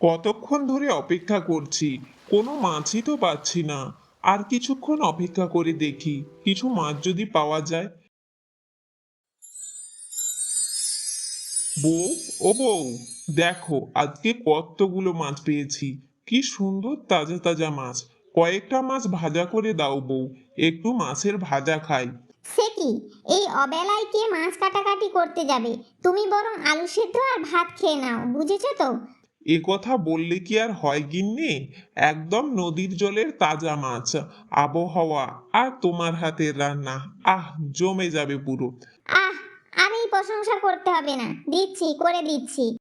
কতক্ষণ ধরে অপেক্ষা করছি? কোনো মাছই তো পাচ্ছি না। আর কিছুক্ষণ অপেক্ষা করে দেখি, কিছু মাছ যদি পাওয়া যায়। বউ, ও বউ, দেখো, আজকে কতগুলো মাছ পেয়েছি। কি সুন্দর তাজা তাজা মাছ। কয়েকটা মাছ ভাজা করে দাও বউ, একটু মাছের ভাজা খাই। সে এই অবেলায় কে মাছ কাটাকাটি করতে যাবে? তুমি বরং আলু সেদ্ধ আর ভাত খেয়ে নাও, বুঝেছ তো? এ কথা বললে কি আর হয় গিন্নি? একদম নদীর জলের তাজা মাছ আবহাওয়া আর তোমার হাতের রান্না। আহ জমে যাবে পুরো। আহ আর এই প্রশংসা করতে হবে না। দিচ্ছি করে দিচ্ছি।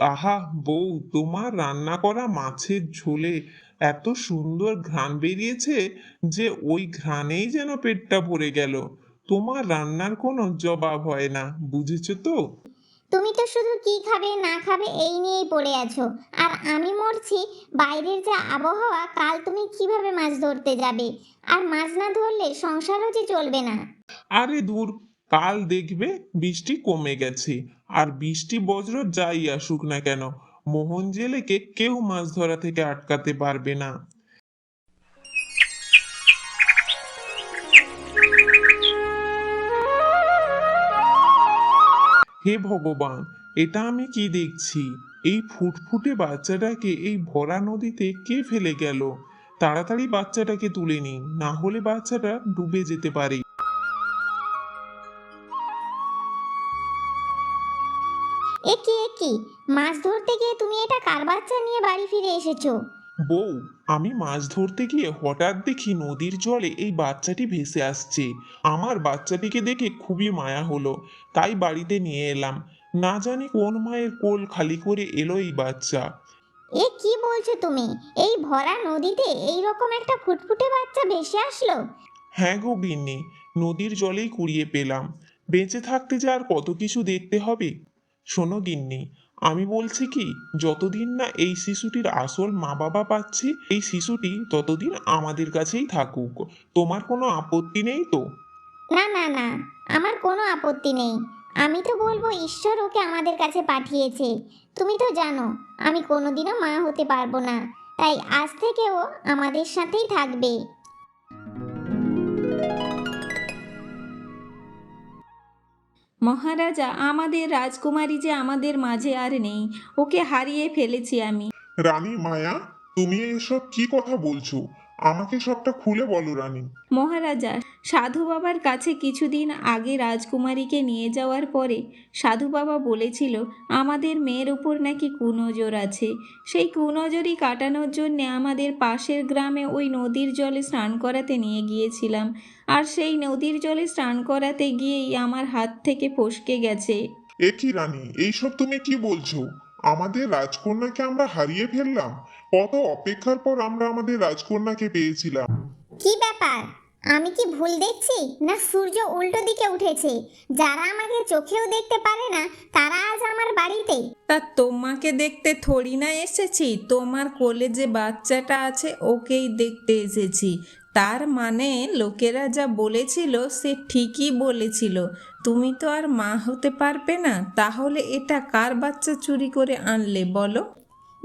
আহা বউ তোমার রান্না করা মাছের ঝোলে এত সুন্দর ঘ্রাণ বেরিয়েছে যে ওই ঘ্রাণেই যেন পেটটা ভরে গেল। তোমার রান্নার কোনো জবাব হয় না বুঝেছ তো? তুমি তো শুধু কি খাবে না খাবে এই নিয়েই পড়ে আছো। আর আমি মরছি বাইরের যে আবহাওয়া কাল তুমি কীভাবে মাছ ধরতে যাবে? আর মাছ না ধরলে সংসারও যে চলবে না। আরে দূর কাল দেখবে বৃষ্টি কমে গেছে আর বৃষ্টি বজ্র যাই আসুক না কেন মোহন জেলেকে কেউ মাছ ধরা থেকে আটকাতে পারবে না। হে ভগবান, এটা আমি কি দেখছি? এই ফুটফুটে বাচ্চাটাকে এই ভরা নদীতে কে ফেলে গেল? তাড়াতাড়ি বাচ্চাটাকে তুলে নিন, না হলে বাচ্চাটা ডুবে যেতে পারে। এ কি এ কি মাছ ধরতে গিয়ে তুমি এটা কার বাচ্চা নিয়ে বাড়ি ফিরে এসেছ? বউ আমি মাছ ধরতে গিয়ে হঠাৎ দেখি নদীর জলে এই বাচ্চাটি ভেসে আসছে। আমার বাচ্চাটিকে দেখে খুবই মায়া হলো। তাই বাড়িতে নিয়ে এলাম। না জানি কোন মায়ের কোল খালি করে এলো এই বাচ্চা। এ কি বলছো তুমি? এই ভরা নদীতে এই রকম একটা ফুটফুটে বাচ্চা ভেসে আসলো? হ্যাঁ গো গিন্নি নদীর জলেই কুড়িয়ে পেলাম। বেঁচে থাকতে যে আর কত কিছু দেখতে হবে? শোনো গিন্নি আমি বলছি কি, যতদিন না এই শিশুটির আসল মা বাবা পাচ্ছি, এই শিশুটি ততদিন আমাদের কাছেই থাকুক। তোমার কোনো আপত্তি নেই তো? না না না, আমার কোনো আপত্তি নেই। আমি তো বলব ঈশ্বর ওকে আমাদের কাছে পাঠিয়েছে। তুমি তো জানো, আমি কোনোদিনও মা হতে পারব না। তাই আজ থেকে ও আমাদের সাথেই থাকবে। মহারাজা, আমাদের রাজকুমারী যে আমাদের মাঝে আর নেই, ওকে হারিয়ে ফেলেছি আমি। রানী মায়া, তুমি এসব কি কথা বলছো? আমাকে সবটা খুলে বলো রানী। মহারাজা সাধু বাবার কাছে কিছুদিন আগে রাজকুমারীকে নিয়ে যাওয়ার পরে সাধু বাবা বলেছিল আমাদের মেয়ের উপর নাকি কুনজর আছে। সেই কুনজরই কাটানোর জন্যে আমাদের পাশের গ্রামে ওই নদীর জলে স্নান করাতে নিয়ে গিয়েছিলাম। আর সেই নদীর জলে স্নান করাতে গিয়েই আমার হাত থেকে ফসকে গেছে। এ কি রানী এইসব তুমি কি বলছো? আমাদের রাজকন্যাকে আমরা হারিয়ে ফেললাম? কত অপেক্ষার পর আমরা আমাদের রাজকন্যাকে পেয়েছিলাম। কি ব্যাপার? আমি কি ভুল দেখছি? না সূর্য উল্টো দিকে উঠেছে। যারা আমাকে চোখেও দেখতে পারে না তারা আজ আমার বাড়িতে। তা তোমাকে দেখতে থরি না এসেছি? তোমার কোলে যে বাচ্চাটা আছে ওকেই দেখতে এসেছি। তার মানে লোকেরা যা বলেছিল সে ঠিকই বলেছিল। তুমি তো আর মা হতে পারবে না। তাহলে এটা কার বাচ্চা চুরি করে আনলে বলো?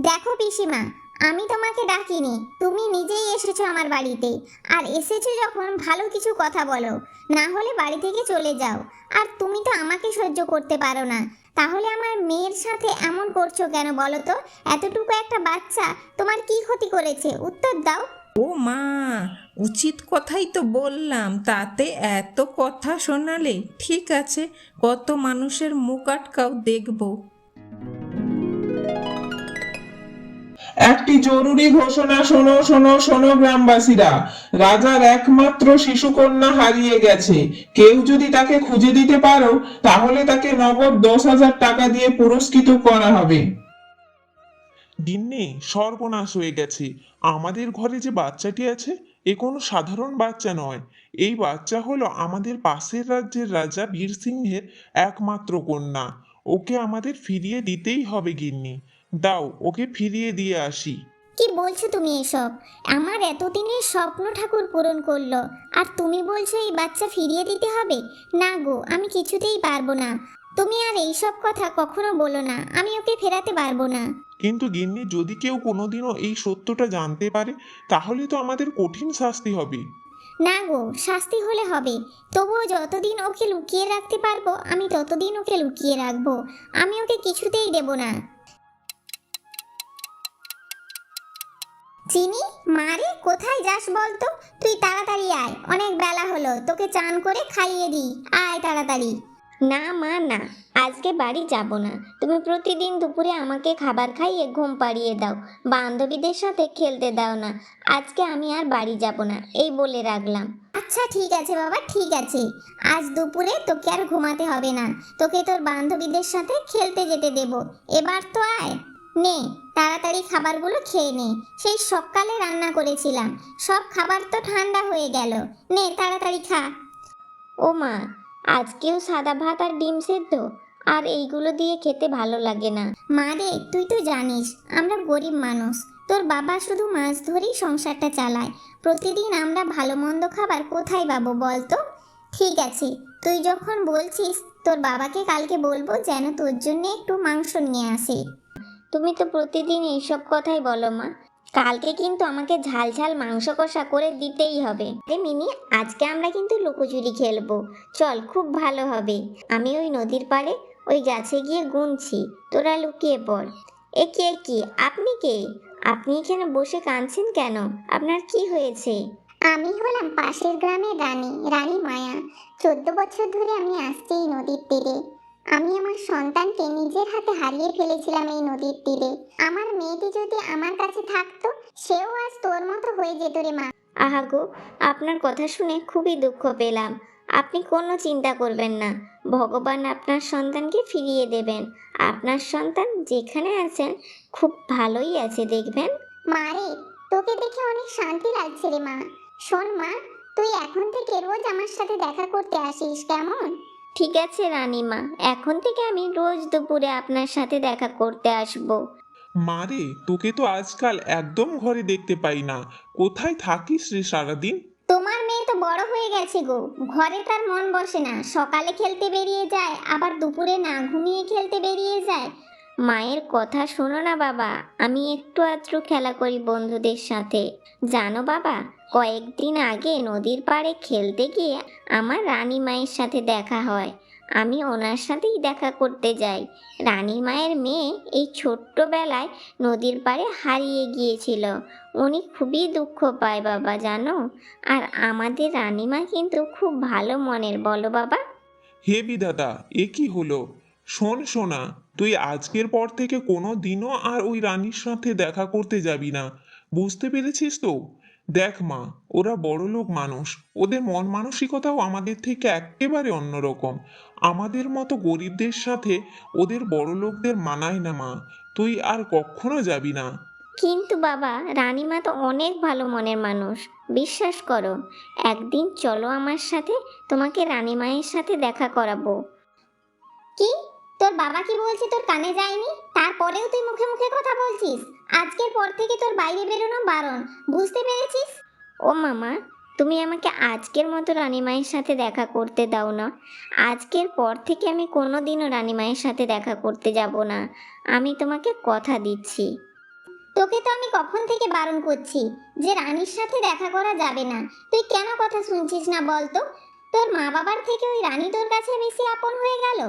দেখো পিসিমা আমি তোমাকে ডাকিনি, তুমি নিজেই এসেছ আমার বাড়িতে। আর এসেছ যখন ভালো কিছু কথা বলো, না হলে বাড়ি থেকে চলে যাও। আর তুমি তো আমাকে সহ্য করতে পারো না। তাহলে আমার মেয়ের সাথে এমন করছ কেন বলো তো? এতটুকু একটা বাচ্চা তোমার কি ক্ষতি করেছে? উত্তর দাও। ও মা, উচিত কথাই তো বললাম, তাতে এত কথা শোনালে ঠিক আছে, কত মানুষের মুখ আটকাও দেখব। একটি জরুরি ঘোষণা, শোনো শোনো শোনো গ্রামবাসীরা। রাজার একমাত্র শিশুকন্যা হারিয়ে গেছে। কেউ যদি তাকে খুঁজে দিতে পারো, তাহলে তাকে নগদ দশ হাজার টাকা দিয়ে পুরস্কৃত করা হবে। দিন্নে সর্বনাশ হয়ে গেছে। আমাদের ঘরে যে বাচ্চাটি আছে, এ কোনো সাধারণ বাচ্চা নয়। এই বাচ্চা হলো আমাদের পাশের রাজ্যের রাজা বীর সিংহের একমাত্র কন্যা। ওকে আমাদের ফিরিয়ে দিতেই হবে, গিন্নি। দাও ওকে ফিরিয়ে দিয়ে আসি। কি বলছো তুমি এসব? আমার এতদিনের স্বপ্ন ঠাকুর পূরণ করল। আর তুমি বলছো এই বাচ্চা ফিরিয়ে দিতে হবে? না গো আমি কিছুতেই পারব না। তুমি আর এইসব কথা কখনো বলো না। আমি ওকে ফেরাতে পারব না। কিন্তু গিন্নি যদি কেউ কোনোদিনও এই সত্যটা জানতে পারে তাহলে তো আমাদের কঠিন শাস্তি হবে। না গো শাস্তি হলে হবে। তবুও যতদিন ওকে লুকিয়ে রাখতে পারব আমি ততদিন ওকে লুকিয়ে রাখব। আমি ওকে কিছুতেই দেব না। চিনি? মারে কোথায় যাস বলতো? তুই তাড়াতাড়ি আয় অনেক বেলা হলো তোকে চান করে খাইয়ে দিই আয় তাড়াতাড়ি। না মা না আজকে বাড়ি যাব না। তুমি প্রতিদিন দুপুরে আমাকে খাবার খাইয়ে ঘুম পাড়িয়ে দাও বান্ধবীদের সাথে খেলতে দাও না। আজকে আমি আর বাড়ি যাব না এই বলে রাখলাম। আচ্ছা ঠিক আছে বাবা ঠিক আছে। আজ দুপুরে তোকে আর ঘুমাতে হবে না তোকে তোর বান্ধবীদের সাথে খেলতে যেতে দেব। এবার তো আয়। নে। তাড়াতাড়ি খাবারগুলো খেয়ে নে। সেই সকালে রান্না করেছিলাম। সব খাবার তো ঠান্ডা হয়ে গেল। নে, তাড়াতাড়ি খা। ও মা, আজকেও সাদা ভাত আর ডিম সেদ্ধ? আর এইগুলো দিয়ে খেতে ভালো লাগে না। মা রে, তুই তো জানিস, আমরা গরিব মানুষ। তোর বাবা শুধু মাছ ধরেই সংসারটা চালায়। প্রতিদিন আমরা ভালো মন্দ খাবার কোথায় পাবো বল তো? ঠিক আছে, তুই যখন বলছিস, তোর বাবাকে কালকে বলব যেন তোর জন্য একটু মাংস নিয়ে আসে। তুমি তো প্রতিদিন এইসব কথাই বলো মা। কালকে কিন্তু আমাকে ঝাল ঝাল মাংস কষা করে দিতেই হবে। রে মিনি আজকে আমরা কিন্তু লুকোচুরি খেলব। চল, খুব ভালো হবে। আমি ওই নদীর পাড়ে ওই গাছে গিয়ে গুনছি। তোরা লুকিয়ে পড়। এ কে, কি? আপনি কে? আপনি এখানে বসে কাঁদছেন কেন? আপনার কি হয়েছে? আমি হলাম পাশের গ্রামের রানী রানী মায়া। চোদ্দ বছর ধরে আমি আসছি এই নদীর তীরে। আমি আমার সন্তানকে নিজের হাতে হারিয়ে ফেলেছিলাম এই নদীর তীরে। আমার মেয়েটি যদি আমার কাছে থাকতো সেও আজ তোর মতো হয়ে যেত রে মা। আহা গো আপনার কথা শুনে খুবই দুঃখ পেলাম। আপনি কোনো চিন্তা করবেন না। ভগবান আপনার সন্তানকে ফিরিয়ে দেবেন। আপনার সন্তান যেখানে আছেন খুব ভালোই আছে দেখবেন? মা রে তোকে দেখে অনেক শান্তি লাগছে রে মা। শোন মা তুই এখন থেকে রোজ আমার সাথে দেখা করতে আসিস কেমন? ঠিক আছে রানীমা। এখন থেকে আমি রোজ দুপুরে আপনার সাথে দেখা করতে আসব। মারে তোকে তো আজকাল একদম ঘরে দেখতে পাই না। কোথায় থাকিস রে সারাদিন? তোমার মেয়ে তো বড় হয়ে গেছে গো। ঘরে তার মন বসে না। সকালে খেলতে বেরিয়ে যায় আবার দুপুরে না ঘুমিয়ে খেলতে বেরিয়ে যায়। মায়ের কথা শোনো না বাবা। আমি একটু আধটু খেলা করি বন্ধুদের সাথে। জানো বাবা, কয়েকদিন আগে নদীর পাড়ে খেলতে গিয়ে আমার রানী মায়ের সাথে দেখা হয়। আমি ওনার সাথেই দেখা করতে যাই। রানী মায়ের মেয়ে এই ছোট্টবেলায় নদীর পাড়ে হারিয়ে গিয়েছিল। উনি খুবই দুঃখ পায় বাবা, জানো? আর আমাদের রানীমা কিন্তু খুব ভালো মনের, বলো বাবা। হে বিধাতা, এ কি হলো? শোন সোনা তুই আজকের পর থেকে কোনো দিনও আর ওই রানীর সাথে দেখা করতে যাবি না। বুঝতে পেরেছিস তো? দেখ মা ওরা বড়লোক মানুষ। ওদের মন মানসিকতাও আমাদের থেকে একেবারে অন্যরকম। আমাদের মতো গরিবদের সাথে ওদের বড়লোকদের মানায় না মা। তুই আর কখনো যাবি না। কিন্তু বাবা রানীমা তো অনেক ভালো মনের মানুষ। বিশ্বাস করো একদিন চলো আমার সাথে তোমাকে রানীমায়ের সাথে দেখা করাবো। কি? তোর বাবা কি বলছে তোর কানে যায়নি? তারপরেও তুই মুখে মুখে কথা বলছিস। আজকের পর থেকে তোর বাইরে বেরোনো বারণ। বুঝতে পেরেছিস? ও মামা তুমি আমাকে আজকের মতো রানীমায়ের সাথে দেখা করতে দাও না। আজকের পর থেকে আমি কোনোদিনও রানীমায়ের সাথে দেখা করতে যাব না। আমি তোমাকে কথা দিচ্ছি। তোকে তো আমি কখন থেকে বারণ করছি? যে রানীর সাথে দেখা করা যাবে না। তুই কেন কথা শুনছিস না বলতো? তোর মা বাবার থেকে ওই রানী তোর কাছে বেশি আপন হয়ে গেল।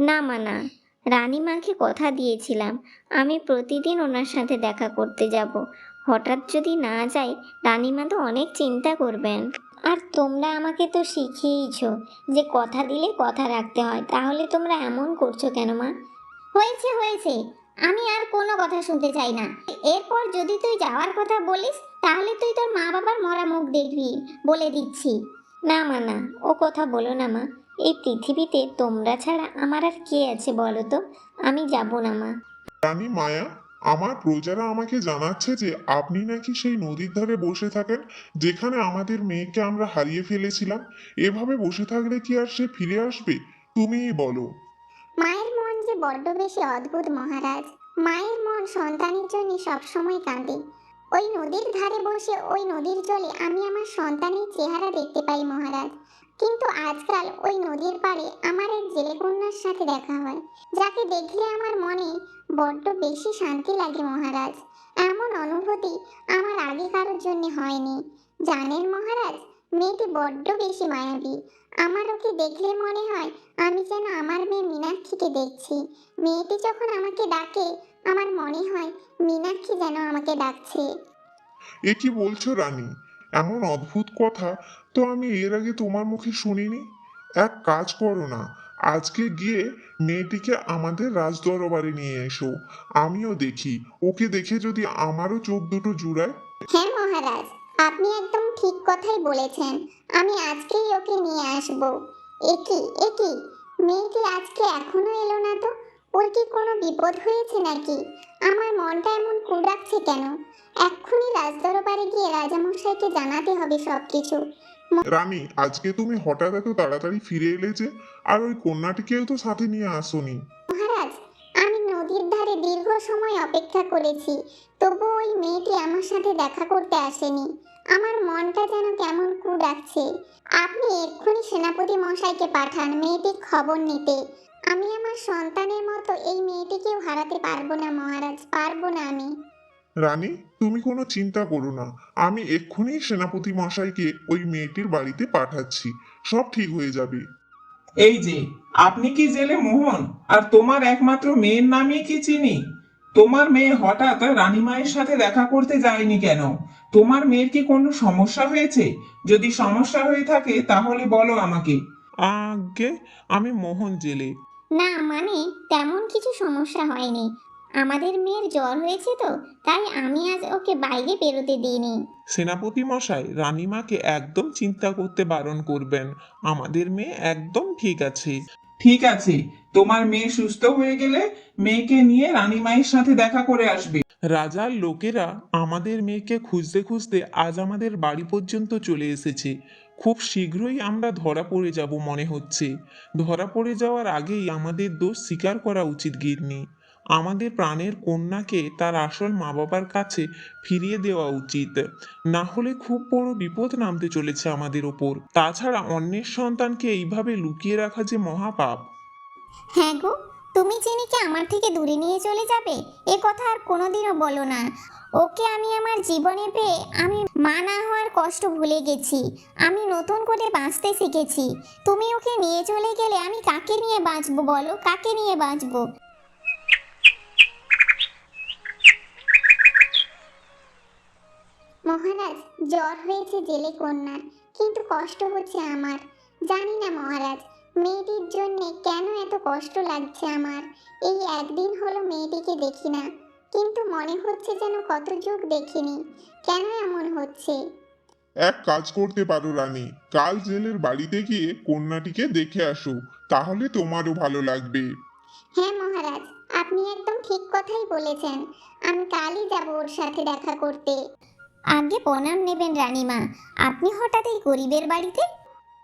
না মানা রানীমাকে কথা দিয়েছিলাম। আমি প্রতিদিন ওনার সাথে দেখা করতে যাব। হঠাৎ যদি না যাই রানীমা তো অনেক চিন্তা করবেন। আর তোমরা আমাকে তো শিখিয়েইছ যে কথা দিলে কথা রাখতে হয়, তাহলে তোমরা এমন করছ কেন মা? হয়েছে হয়েছে। আমি আর কোনো কথা শুনতে চাই না। এরপর যদি তুই যাওয়ার কথা বলিস, তাহলে তুই তোর মা বাবার মরা মুখ দেখবি বলে দিচ্ছি। না মা না ও কথা বলো না মা। এই পৃথিবীতে তোমরা ছাড়া আমার আর কে আছে বলো তো? আমি যাব না মা। রানী মায়া আমার প্রজারা আমাকে জানাচ্ছে যে আপনি নাকি সেই নদীর ধারে বসে থাকেন যেখানে আমাদের মেয়েকে আমরা হারিয়ে ফেলেছিলাম। এভাবে বসে থাকলে কি আর সে ফিরে আসবে? তুমিই বলো। মায়ের মন যে বড্ড বেশি অদ্ভুত মহারাজ। মায়ের মন সন্তানের জন্য সবসময় কাঁদে। ওই নদীর ধারে বসে ওই নদীর জলে আমি আমার সন্তানের চেহারা দেখতে পাই মহারাজ। কিন্তু আজকাল ওই নদীর পাড়ে আমার এক জেলে কন্যার সাথে দেখা হয়, যাকে দেখলে আমার মনে বড্ড বেশি শান্তি লাগে মহারাজ। এমন অনুভূতি আমার আগে কারোর জন্য হয়নি। জানেন মহারাজ, মেয়েটি বড্ড বেশি মায়াবী। আমার ওকে দেখলে মনে হয় আমি যেন আমার মেয়ে মীনাক্ষীকে দেখছি। মেয়েটি যখন আমাকে ডাকে, আমার মনে হয় মীনাক্ষী যেন আমাকে ডাকছে। এ কি বলছো রানী? এমন অদ্ভুত কথা তো আমি এর আগে তোমার মুখে শুনিনি। এক কাজ করো না, আজকে গিয়ে মেয়েটিকে আমাদের রাজদরবারে নিয়ে এসো, আমিও দেখি, ওকে দেখে যদি আমারও চোখ দুটো জুড়ায়। হ্যাঁ মহারাজ, আপনি একদম ঠিক কথাই বলেছেন, আমি আজকেই ওকে নিয়ে আসব। একি একি, মেয়েটি আজকে এখনও এলো না তো? ওর কি কোনো বিপদ হয়েছে নাকি? আমার মনটা এমন কুড়াচ্ছে কেন? এক্ষুনি রাজদরবারে গিয়ে রাজামশাইকে জানাতে হবে সব কিছু রানী আজকে তুমি হঠাৎ এত তাড়াতাড়ি ফিরে এলে যে আর ওই কন্যাটিকেও তো সাথে নিয়ে আসোনি। মহারাজ আমি নদীর ধারে দীর্ঘ সময় অপেক্ষা করেছি তবু ওই মেয়েটি আমার সাথে দেখা করতে আসেনি। আমার মনটা যেন কেমন কু ডাকছে আপনি এক্ষুনি সেনাপতি মশাইকে পাঠান মেয়েটির খবর নিতে। আমি আমার সন্তানের মতো এই মেয়েটিকেও হারাতে পারব না মহারাজ পারব না আমি। রানী তুমি কোনো চিন্তা করো না। আমি এক্ষুনি সেনাপতি মশাইকে ওই মেয়েটির বাড়িতে পাঠাচ্ছি। সব ঠিক হয়ে যাবে। এই যে আপনি কি জেলে মোহন? আর তোমার একমাত্র মেয়ের নামই কি চিনি? তোমার মেয়ে হঠাৎ রানীমায়ের সাথে দেখা করতে যায়নি কেন? তোমার মেয়ের কি কোনো সমস্যা হয়েছে? যদি সমস্যা হয়ে থাকে তাহলে বলো আমাকে। আগে আমি মোহন জেলে। না মানে তেমন কিছু সমস্যা হয়নি। আমাদের মেয়ের জ্বর হয়েছে তো তাই আমি আজ ওকে বাইরে বেরোতে দিইনি। সেনাপতি মশাই রানীমাকে একদম চিন্তা করতে বারণ করবেন। আমাদের মেয়ে একদম ঠিক আছে। ঠিক আছে তোমার মেয়ে সুস্থ হয়ে গেলে মেয়েকে নিয়ে রানীমায়ের সাথে দেখা করে আসবে। রাজার লোকেরা আমাদের মেয়েকে খুঁজতে খুঁজতে আজ আমাদের বাড়ি পর্যন্ত চলে এসেছে। খুব শীঘ্রই আমরা ধরা পড়ে যাব মনে হচ্ছে। ধরা পড়ে যাওয়ার আগেই আমাদের দোষ স্বীকার করা উচিত, গিন্নি। আমাদের প্রাণের কন্যাকে তার আসল মা বাবার কাছে ফিরিয়ে দেওয়া উচিত। না হলে খুব বড় বিপদ নামতে চলেছে আমাদের ওপর। তাছাড়া অন্যের সন্তানকে এইভাবে লুকিয়ে রাখা যে মহাপাপ। হ্যাঁ গো তুমি চিনিকে আমার থেকে দূরে নিয়ে চলে যাবে, এ কথা আর কোনোদিনও বলো না। ওকে আমি আমার জীবনে পেয়ে আমি মা না হওয়ার কষ্ট ভুলে গেছি। আমি নতুন করে বাঁচতে শিখেছি। তুমি ওকে নিয়ে চলে গেলে আমি কাকে নিয়ে বাঁচবো বলো? কাকে নিয়ে বাঁচবো? মহারাজ, জ্বর হয়েছে জেলে কন্যার কিন্তু কষ্ট হচ্ছে আমার। জানি না মহারাজ মেয়েটির জন্যে কেন এত কষ্ট লাগছে আমার? এই একদিন হলো মেয়েটিকে দেখি না। কিন্তু মনে হচ্ছে যেন কত যুগ দেখিনি। কেন এমন হচ্ছে? এক কাজ করতে পারো রানী কাল জেলের বাড়িতে গিয়ে কন্যাটিকে দেখে আসো তাহলে তোমারও ভালো লাগবে। হ্যাঁ মহারাজ আপনি একদম ঠিক কথাই বলেছেন। আমি কালই যাব ওর সাথে দেখা করতে। আগে প্রণাম নেবেন রানীমা। আপনি হঠাৎ এই গরিবের বাড়িতে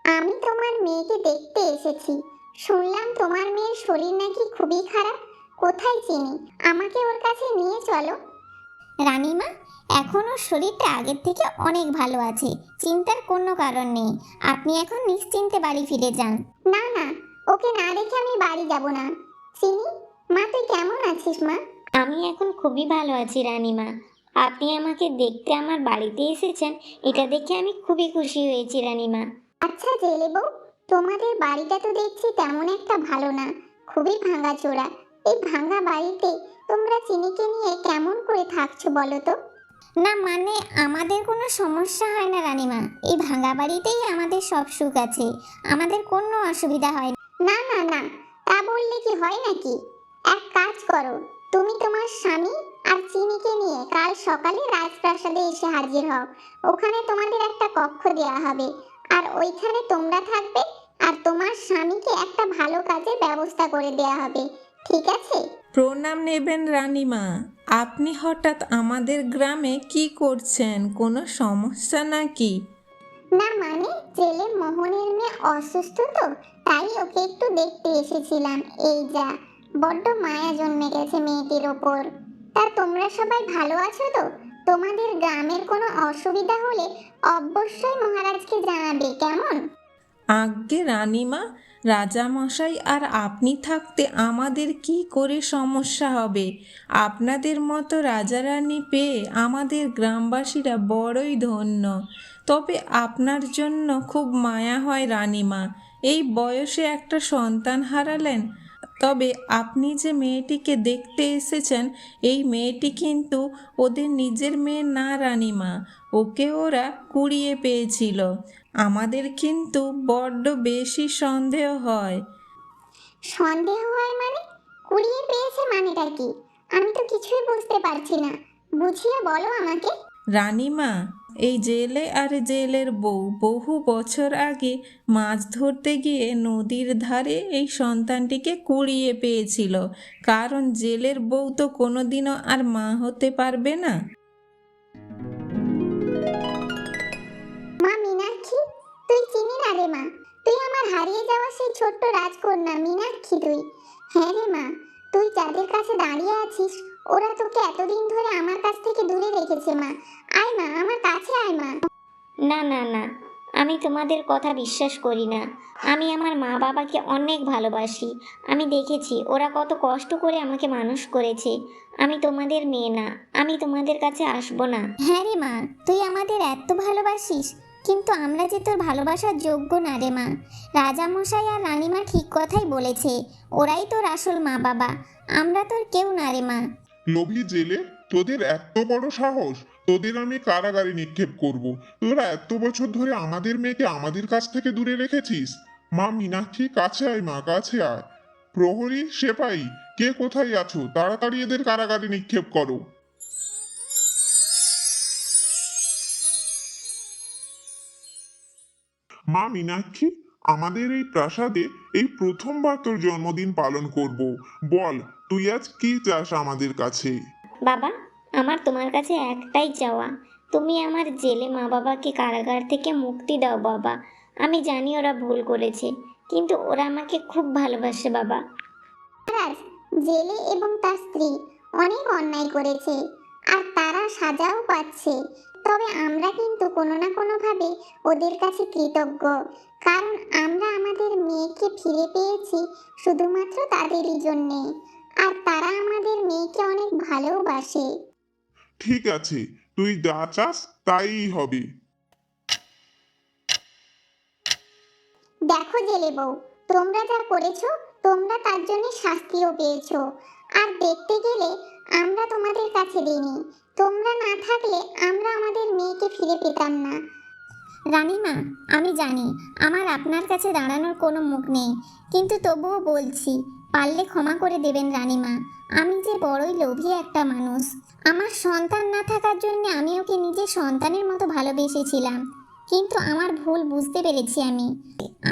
আমি তোমার মেয়েকে দেখতে এসেছি। শুনলাম তোমার মেয়ের শরীর নাকি খুবই খারাপ। কোথায় চিনি? আমাকে ওর কাছে নিয়ে চলো। রানীমা এখন ওর শরীরটা আগের থেকে অনেক ভালো আছে। চিন্তার কোনো কারণ নেই। আপনি এখন নিশ্চিন্তে বাড়ি ফিরে যান। না না ওকে না রেখে আমি বাড়ি যাব না। চিনি মা তুই কেমন আছিস মা? আমি এখন খুবই ভালো আছি রানীমা। আপনি আমাকে দেখতে আমার বাড়িতে এসেছেন এটা দেখে আমি খুবই খুশি হয়েছি রানীমা। আচ্ছা জেলে বউ তোমাদের বাড়িটা তো দেখছি তেমন একটা ভালো না। খুবই ভাঙা চোরা এই ভাঙা বাড়িতে তোমরা চিনিকে নিয়ে কেমন করে থাকছো বলো তো? না মানে আমাদের কোনো সমস্যা হয় না রানীমা। এই ভাঙা বাড়িতেই আমাদের সব সুখ আছে। আমাদের কোনো অসুবিধা হয় না। না না তা বললে কি হয় নাকি? এক কাজ করো তুমি তোমার স্বামী আর চিনিকে নিয়ে কাল সকালে রাজপ্রাসাদে এসে হাজির হও। ওখানে তোমাদের একটা কক্ষ দেওয়া হবে। আর ওইখানে তোমরা থাকবে আর তোমার স্বামীকে একটা ভালো কাজের ব্যবস্থা করে দেয়া হবে ঠিক আছে? প্রণাম নেবেন রানীমা আপনি হঠাৎ আমাদের গ্রামে কি করছেন কোনো সমস্যা নাকি? না মানে জেলে মোহনের মেয়ে অসুস্থ তো তাই ওকে একটু দেখতে এসেছিলাম এই যা বড্ড মায়া জন্মে গেছে মেয়েটির ওপর। তা তোমরা সবাই ভালো আছো তো? তোমাদের গ্রামের কোনো অসুবিধা হলে অবশ্যই মহারাজকে জানাবে, কেমন? আজ্ঞে রানীমা, রাজামশাই আর আপনি থাকতে আমাদের কি করে সমস্যা হবে? আপনাদের মতো রাজারানী পেয়ে আমাদের গ্রামবাসীরা বড়ই ধন্য। তবে আপনার জন্য খুব মায়া হয় রানীমা। এই বয়সে একটা সন্তান হারালেন তবে আপনি যে মেয়েটিকে দেখতে এসেছেন, এই মেয়েটি কিন্তু ওদের নিজের মেয়ে না রানীমা, ওকে ওরা কুড়িয়ে পেয়েছিল। আমাদের কিন্তু বড্ড বেশি সন্দেহ হয়। সন্দেহ হয় মানে? কুড়িয়ে পেয়েছে মানেটা কি? আমি তো কিছুই বুঝতে পারছি না। বুঝিয়ে বলো আমাকে। রানীমা, এই জেলে আর জেলের বউ। বহু বছর আগে মাছ ধরতে গিয়ে নদীর ধারে এই সন্তানটিকে কুড়িয়ে পেয়েছিল। কারণ জেলের বউ তো কোনোদিনও আর মা হতে পারবে না। মা মীনাক্ষী, তুই চিনি না রে মা। তুই আমার হারিয়ে যাওয়া সেই ছোট্ট রাজকন্যা মীনাক্ষী তুই। হ্যাঁ রে মা, তুই যাদের কাছে দাঁড়িয়ে আছিস ওরা তোকে এতদিন ধরে আমার কাছ থেকে দূরে রেখেছে মা। আয় মা আমার কাছে আয় মা। না না না। আমি তোমাদের কথা বিশ্বাস করি না। আমি আমার মা বাবাকে অনেক ভালোবাসি। আমি দেখেছি ওরা কত কষ্ট করে আমাকে মানুষ করেছে। আমি তোমাদের মেয়ে না। আমি তোমাদের কাছে আসব না। হ্যাঁ রে মা তুই আমাদের এত ভালোবাসিস। কিন্তু আমরা যে তোর ভালোবাসার যোগ্য না রে মা। রাজামশাই আর রানীমা ঠিক কথাই বলেছে। ওরাই তোর আসল মা বাবা। আমরা তোর কেউ না রে মা। লোভী জেলে তোদের এত বড় সাহস, তোদের আমি কারাগারে নিক্ষেপ করব। তোরা এত বছর ধরে আমাদের মেয়েকে আমাদের কাছ থেকে দূরে রেখেছিস। মা মীনাক্ষী, কাছে আয় মা, কাছে আয়। প্রহরী সেপাই কে কোথায় আছো? তাড়াতাড়ি এদের কারাগারে নিক্ষেপ করো। মা মীনাক্ষী আমাদের এই প্রাসাদে এই প্রথমবার তোর জন্মদিন পালন করব। বল তুই আজ কি চাস আমাদের কাছে? বাবা আমার তোমার কাছে একটাই চাওয়া। তুমি আমার জেলে মা বাবাকে কারাগার থেকে মুক্তি দাও বাবা। আমি জানি ওরা ভুল করেছে কিন্তু ওরা আমাকে খুব ভালোবাসে বাবা। মহারাজ জেলে এবং তার স্ত্রী অনেক অন্যায় করেছে আর তারা সাজাও পাচ্ছে। তবে আমরা কিন্তু কোনো না কোনোভাবে ওদের কাছে কৃতজ্ঞ। কারণ আমরা আমাদের মেয়েকে ফিরে পেয়েছি শুধুমাত্র তাদেরই জন্যে। আর তারা আমাদের মেয়েকে অনেক ভালোবাসে। ঠিক আছে তুই যা চাস তাই হবে। দেখো জেলে বউ তোমরা যা করেছ তোমরা তার জন্য শাস্তিও পেয়েছ। আর দেখতে গেলে আমরা তোমাদের কাছে দিইনি তোমরা না থাকলে আমরা আমাদের মেয়েকে ফিরে পেতাম না। রানীমা, আমি জানি আমার আপনার কাছে দাঁড়ানোর কোনো মুখ নেই, কিন্তু তবুও বলছি, পারলে ক্ষমা করে দেবেন রানীমা। আমি যে বড়ই লোভী একটা মানুষ, আমার সন্তান না থাকার জন্য আমি ওকে নিজের সন্তানের মতো ভালোবেসেছিলাম, কিন্তু আমার ভুল বুঝতে পেরেছি আমি।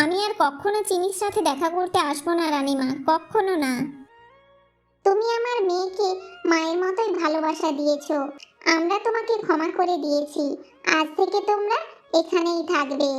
আমি আর কখনো চিনির সাথে দেখা করতে আসব না রানীমা, কখনো না। তুমি আমার মেয়েকে মায়ের মতোই ভালোবাসা দিয়েছ। আমরা তোমাকে ক্ষমা করে দিয়েছি। আজ থেকে তোমরা এখানেই থাকবে।